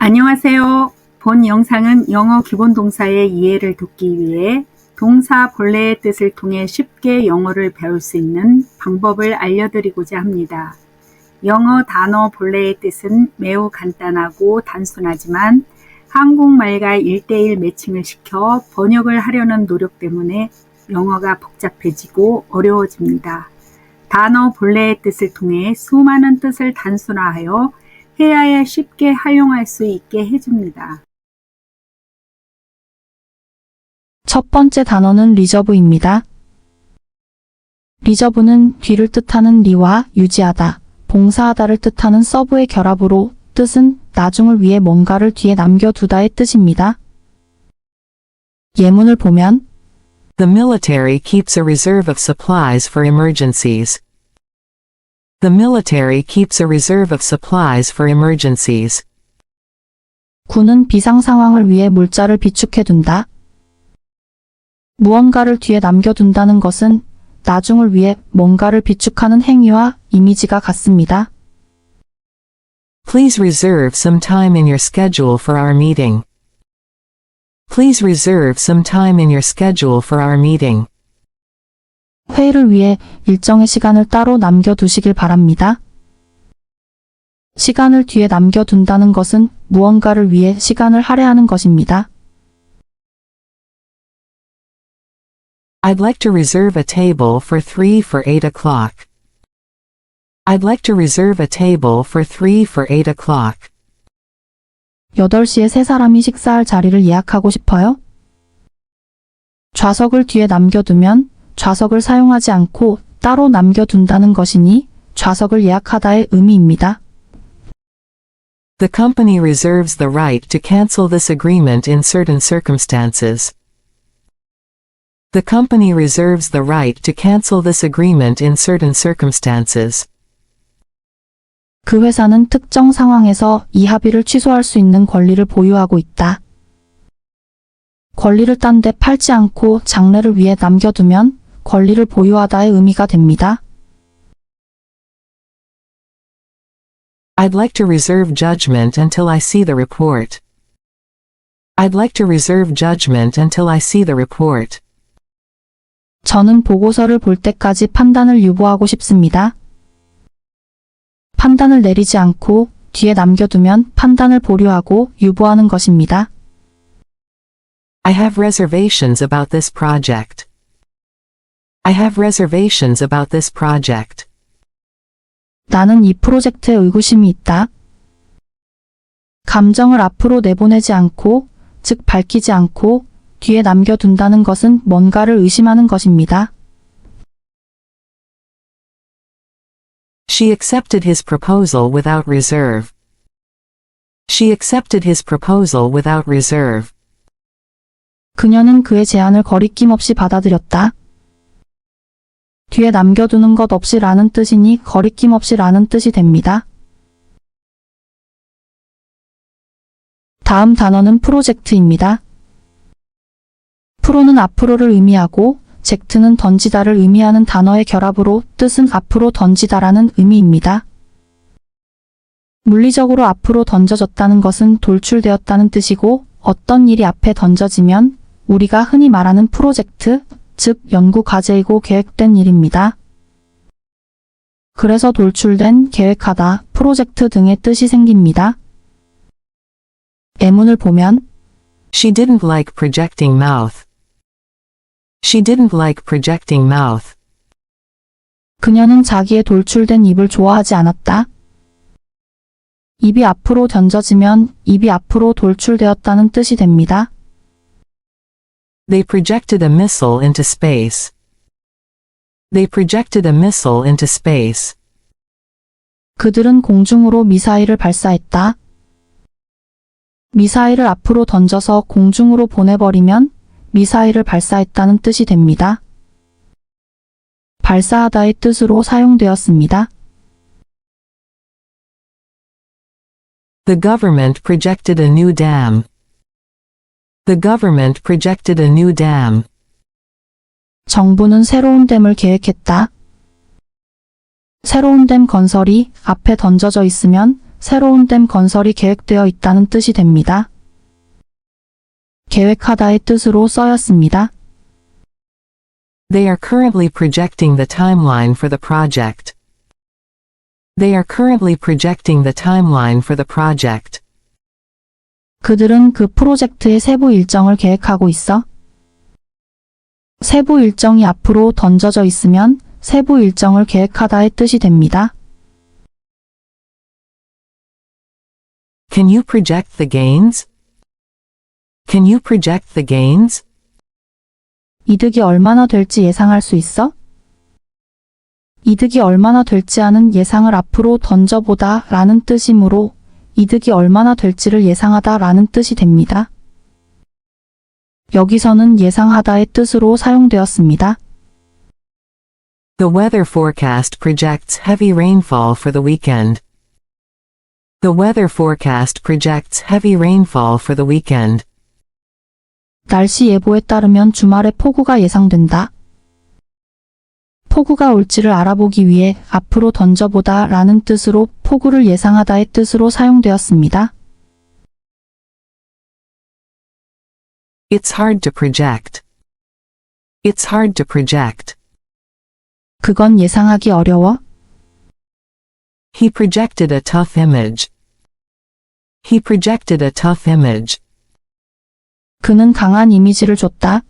안녕하세요. 본 영상은 영어 기본 동사의 이해를 돕기 위해 동사 본래의 뜻을 통해 쉽게 영어를 배울 수 있는 방법을 알려드리고자 합니다. 영어 단어 본래의 뜻은 매우 간단하고 단순하지만 한국말과 1대1 매칭을 시켜 번역을 하려는 노력 때문에 영어가 복잡해지고 어려워집니다. 단어 본래의 뜻을 통해 수많은 뜻을 단순화하여 해야에 쉽게 활용할 수 있게 해줍니다. 첫 번째 단어는 리저브입니다. 리저브는 뒤를 뜻하는 리와 유지하다, 봉사하다를 뜻하는 서브의 결합으로 뜻은 나중을 위해 뭔가를 뒤에 남겨두다의 뜻입니다. 예문을 보면 The military keeps a reserve of supplies for emergencies. The military keeps a reserve of supplies for emergencies. 군은 비상 상황을 위해 물자를 비축해둔다. 무언가를 뒤에 남겨둔다는 것은 나중을 위해 뭔가를 비축하는 행위와 이미지가 같습니다. Please reserve some time in your schedule for our meeting. Please reserve some time in your schedule for our meeting. 회의를 위해 일정의 시간을 따로 남겨두시길 바랍니다. 시간을 뒤에 남겨둔다는 것은 무언가를 위해 시간을 할애하는 것입니다. I'd like to reserve a table for 3 for 8 o'clock. I'd like to reserve a table for 3 for 8 o'clock. 8시에 세 사람이 식사할 자리를 예약하고 싶어요? 좌석을 뒤에 남겨두면 좌석을 사용하지 않고 따로 남겨둔다는 것이니 좌석을 예약하다의 의미입니다. The company reserves the right to cancel this agreement in certain circumstances. The company reserves the right to cancel this agreement in certain circumstances. 그 회사는 특정 상황에서 이 합의를 취소할 수 있는 권리를 보유하고 있다. 권리를 딴 데 팔지 않고 장래를 위해 남겨두면 권리를 보유하다의 의미가 됩니다. I'd like to reserve judgment until I see the report. I'd like to reserve judgment until I see the report. 저는 보고서를 볼 때까지 판단을 유보하고 싶습니다. 판단을 내리지 않고 뒤에 남겨두면 판단을 보류하고 유보하는 것입니다. I have reservations about this project. I have reservations about this project. 나는 이 프로젝트에 의구심이 있다. 감정을 앞으로 내보내지 않고, 즉 밝히지 않고, 뒤에 남겨둔다는 것은 뭔가를 의심하는 것입니다. She accepted his proposal without reserve. She accepted his proposal without reserve. 그녀는 그의 제안을 거리낌 없이 받아들였다. 뒤에 남겨두는 것 없이 라는 뜻이니 거리낌 없이 라는 뜻이 됩니다. 다음 단어는 프로젝트입니다. 프로는 앞으로를 의미하고 젝트는 던지다를 의미하는 단어의 결합으로 뜻은 앞으로 던지다라는 의미입니다. 물리적으로 앞으로 던져졌다는 것은 돌출되었다는 뜻이고 어떤 일이 앞에 던져지면 우리가 흔히 말하는 프로젝트, 즉 연구 과제이고 계획된 일입니다. 그래서 돌출된, 계획하다, 프로젝트 등의 뜻이 생깁니다. 예문을 보면 She didn't like projecting mouth. She didn't like projecting mouth. 그녀는 자기의 돌출된 입을 좋아하지 않았다. 입이 앞으로 던져지면 입이 앞으로 돌출되었다는 뜻이 됩니다. They projected a missile into space. They projected a missile into space. 그들은 공중으로 미사일을 발사했다. 미사일을 앞으로 던져서 공중으로 보내버리면 미사일을 발사했다는 뜻이 됩니다. 발사하다의 뜻으로 사용되었습니다. The government projected a new dam. The government projected a new dam. 정부는 새로운 댐을 계획했다. 새로운 댐 건설이 앞에 던져져 있으면 새로운 댐 건설이 계획되어 있다는 뜻이 됩니다. 계획하다의 뜻으로 써였습니다. They are currently projecting the timeline for the project. They are currently projecting the timeline for the project. 그들은 그 프로젝트의 세부 일정을 계획하고 있어. 세부 일정이 앞으로 던져져 있으면 세부 일정을 계획하다의 뜻이 됩니다. Can you project the gains? Can you project the gains? 이득이 얼마나 될지 예상할 수 있어? 이득이 얼마나 될지 하는 예상을 앞으로 던져보다 라는 뜻이므로 이득이 얼마나 될지를 예상하다 라는 뜻이 됩니다. 여기서는 예상하다의 뜻으로 사용되었습니다. The weather forecast projects heavy rainfall for the weekend. The weather forecast projects heavy rainfall for the weekend. 날씨 예보에 따르면 주말에 폭우가 예상된다. 폭우가 올지를 알아보기 위해 앞으로 던져보다 라는 뜻으로 폭우를 예상하다의 뜻으로 사용되었습니다. It's hard to project. It's hard to project. 그건 예상하기 어려워. He projected a tough image. He projected a tough image. 그는 강한 이미지를 줬다.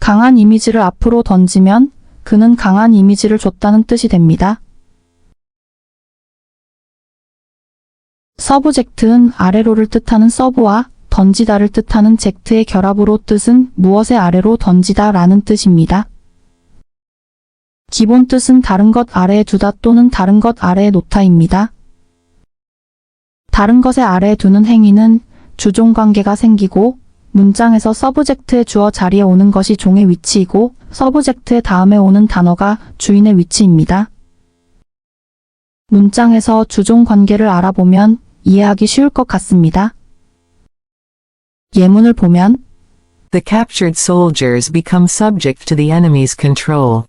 강한 이미지를 앞으로 던지면 그는 강한 이미지를 줬다는 뜻이 됩니다. 서브 젝트는 아래로를 뜻하는 서브와 던지다를 뜻하는 젝트의 결합으로 뜻은 무엇의 아래로 던지다 라는 뜻입니다. 기본 뜻은 다른 것 아래에 두다 또는 다른 것 아래에 놓다입니다. 다른 것의 아래에 두는 행위는 주종 관계가 생기고 문장에서 서브젝트의 주어 자리에 오는 것이 종의 위치이고 서브젝트의 다음에 오는 단어가 주인의 위치입니다. 문장에서 주종 관계를 알아보면 이해하기 쉬울 것 같습니다. 예문을 보면 The captured soldiers become subject to the enemy's control.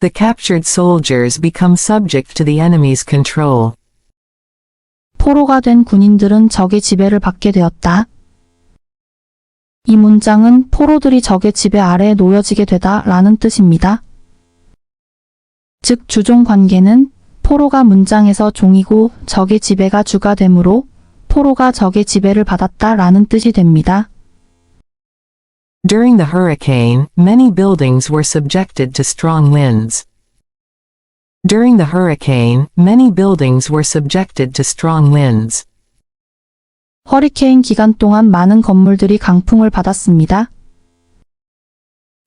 The captured soldiers become subject to the enemy's control. 포로가 된 군인들은 적의 지배를 받게 되었다. 이 문장은 포로들이 적의 지배 아래에 놓여지게 되다 라는 뜻입니다. 즉 주종 관계는 포로가 문장에서 종이고 적의 지배가 주가 되므로 포로가 적의 지배를 받았다 라는 뜻이 됩니다. During the hurricane, many buildings were subjected to strong winds. During the hurricane, many buildings were subjected to strong winds. 허리케인 기간 동안 많은 건물들이 강풍을 받았습니다.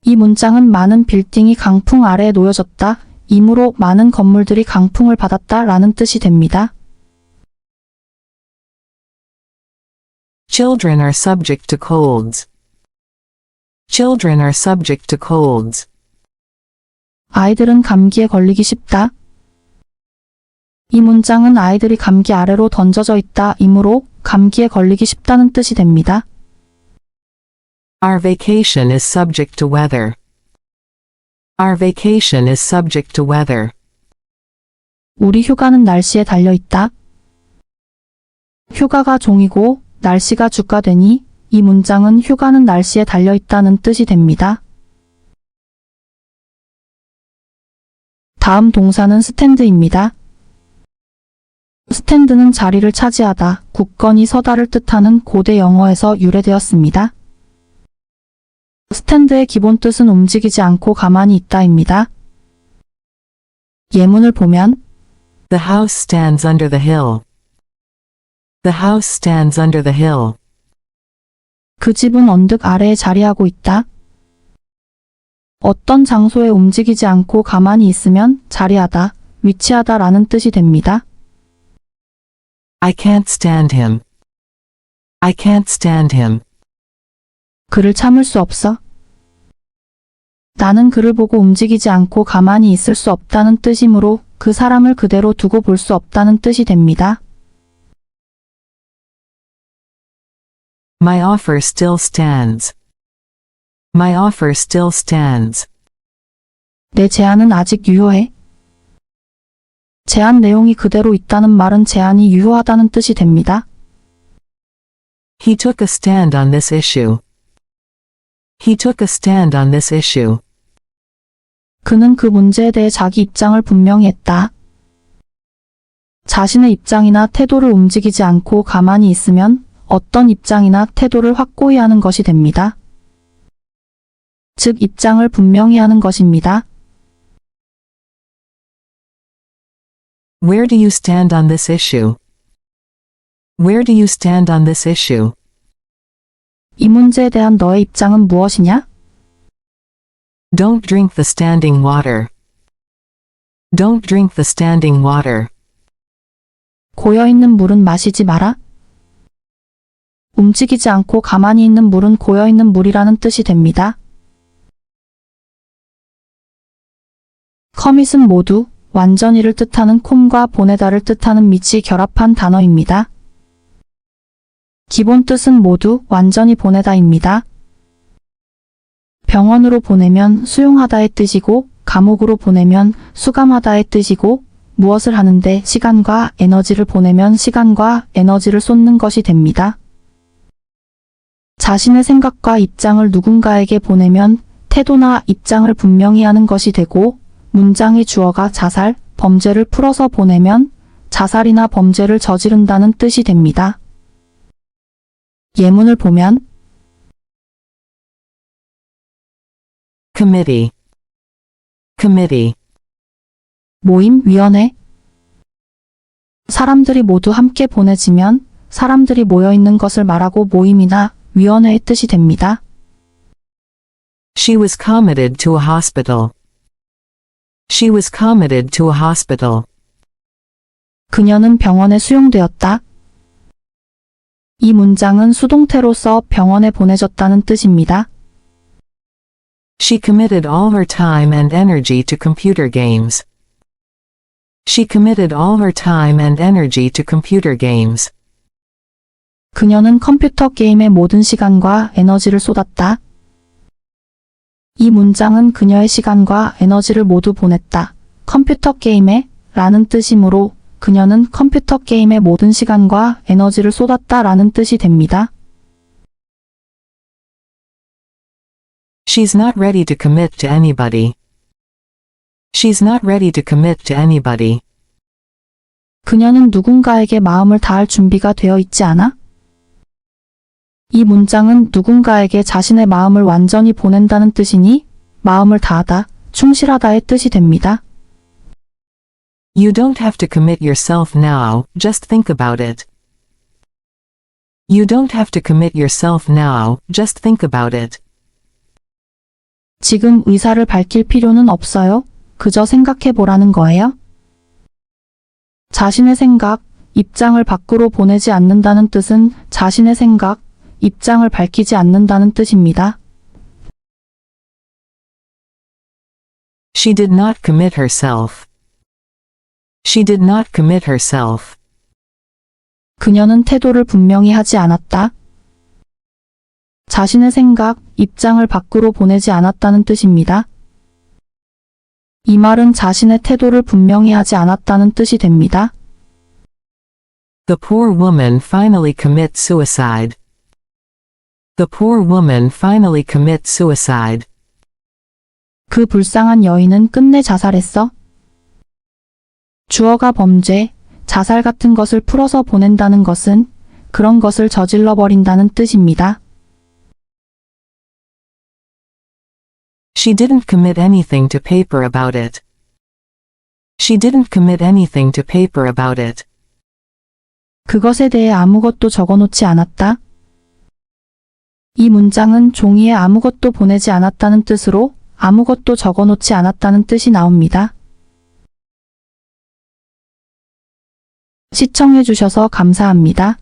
이 문장은 많은 빌딩이 강풍 아래에 놓여졌다. 이므로 많은 건물들이 강풍을 받았다 라는 뜻이 됩니다. Children are subject to colds. Children are subject to colds. 아이들은 감기에 걸리기 쉽다. 이 문장은 아이들이 감기 아래로 던져져 있다. 이므로 감기에 걸리기 쉽다는 뜻이 됩니다. Our vacation is subject to weather. Our vacation is subject to weather. 우리 휴가는 날씨에 달려 있다. 휴가가 종이고 날씨가 주가 되니 이 문장은 휴가는 날씨에 달려 있다는 뜻이 됩니다. 다음 동사는 스탠드입니다. 스탠드는 자리를 차지하다, 굳건히 서다를 뜻하는 고대 영어에서 유래되었습니다. 스탠드의 기본 뜻은 움직이지 않고 가만히 있다입니다. 예문을 보면 The house stands under the hill. The house stands under the hill. 그 집은 언덕 아래에 자리하고 있다. 어떤 장소에 움직이지 않고 가만히 있으면 자리하다, 위치하다 라는 뜻이 됩니다. I can't stand him. I can't stand him. 그를 참을 수 없어. 나는 그를 보고 움직이지 않고 가만히 있을 수 없다는 뜻이므로 그 사람을 그대로 두고 볼 수 없다는 뜻이 됩니다. My offer still stands. My offer still stands. 내 제안은 아직 유효해. 제안 내용이 그대로 있다는 말은 제안이 유효하다는 뜻이 됩니다. He took a stand on this issue. He took a stand on this issue. 그는 그 문제에 대해 자기 입장을 분명히 했다. 자신의 입장이나 태도를 움직이지 않고 가만히 있으면 어떤 입장이나 태도를 확고히 하는 것이 됩니다. 즉, 입장을 분명히 하는 것입니다. Where do you stand on this issue? Where do you stand on this issue? 이 문제에 대한 너의 입장은 무엇이냐? Don't drink the standing water. Don't drink the standing water. 고여 있는 물은 마시지 마라. 움직이지 않고 가만히 있는 물은 고여 있는 물이라는 뜻이 됩니다. 커밋은 모두 완전히를 뜻하는 콤과 보내다를 뜻하는 밑이 결합한 단어입니다. 기본 뜻은 모두 완전히 보내다입니다. 병원으로 보내면 수용하다의 뜻이고 감옥으로 보내면 수감하다의 뜻이고 무엇을 하는데 시간과 에너지를 보내면 시간과 에너지를 쏟는 것이 됩니다. 자신의 생각과 입장을 누군가에게 보내면 태도나 입장을 분명히 하는 것이 되고 문장의 주어가 자살, 범죄를 풀어서 보내면 자살이나 범죄를 저지른다는 뜻이 됩니다. 예문을 보면 Committee. Committee. 모임, 위원회. 사람들이 모두 함께 보내지면 사람들이 모여 있는 것을 말하고 모임이나 위원회의 뜻이 됩니다. She was committed to a hospital. She was committed to a hospital. 그녀는 병원에 수용되었다. 이 문장은 수동태로서 병원에 보내졌다는 뜻입니다. She committed all her time and energy to computer games. She committed all her time and energy to computer games. 그녀는 컴퓨터 게임에 모든 시간과 에너지를 쏟았다. 이 문장은 그녀의 시간과 에너지를 모두 보냈다. 컴퓨터 게임에 라는 뜻이므로 그녀는 컴퓨터 게임에 모든 시간과 에너지를 쏟았다 라는 뜻이 됩니다. She's not ready to commit to anybody. She's not ready to commit to anybody. 그녀는 누군가에게 마음을 다할 준비가 되어 있지 않아? 이 문장은 누군가에게 자신의 마음을 완전히 보낸다는 뜻이니 마음을 다하다, 충실하다의 뜻이 됩니다. You don't have to commit yourself now, just think about it. You don't have to commit yourself now, just think about it. 지금 의사를 밝힐 필요는 없어요. 그저 생각해 보라는 거예요. 자신의 생각, 입장을 밖으로 보내지 않는다는 뜻은 자신의 생각, 입장을 밝히지 않는다는 뜻입니다. She did not commit herself. She did not commit herself. 그녀는 태도를 분명히 하지 않았다. 자신의 생각, 입장을 밖으로 보내지 않았다는 뜻입니다. 이 말은 자신의 태도를 분명히 하지 않았다는 뜻이 됩니다. The poor woman finally commits suicide. The poor woman finally commits suicide. 그 불쌍한 여인은 끝내 자살했어. 주어가 범죄, 자살 같은 것을 풀어서 보낸다는 것은 그런 것을 저질러 버린다는 뜻입니다. She didn't commit anything to paper about it. She didn't commit anything to paper about it. 그것에 대해 아무것도 적어놓지 않았다. 이 문장은 종이에 아무것도 보내지 않았다는 뜻으로 아무것도 적어놓지 않았다는 뜻이 나옵니다. 시청해주셔서 감사합니다.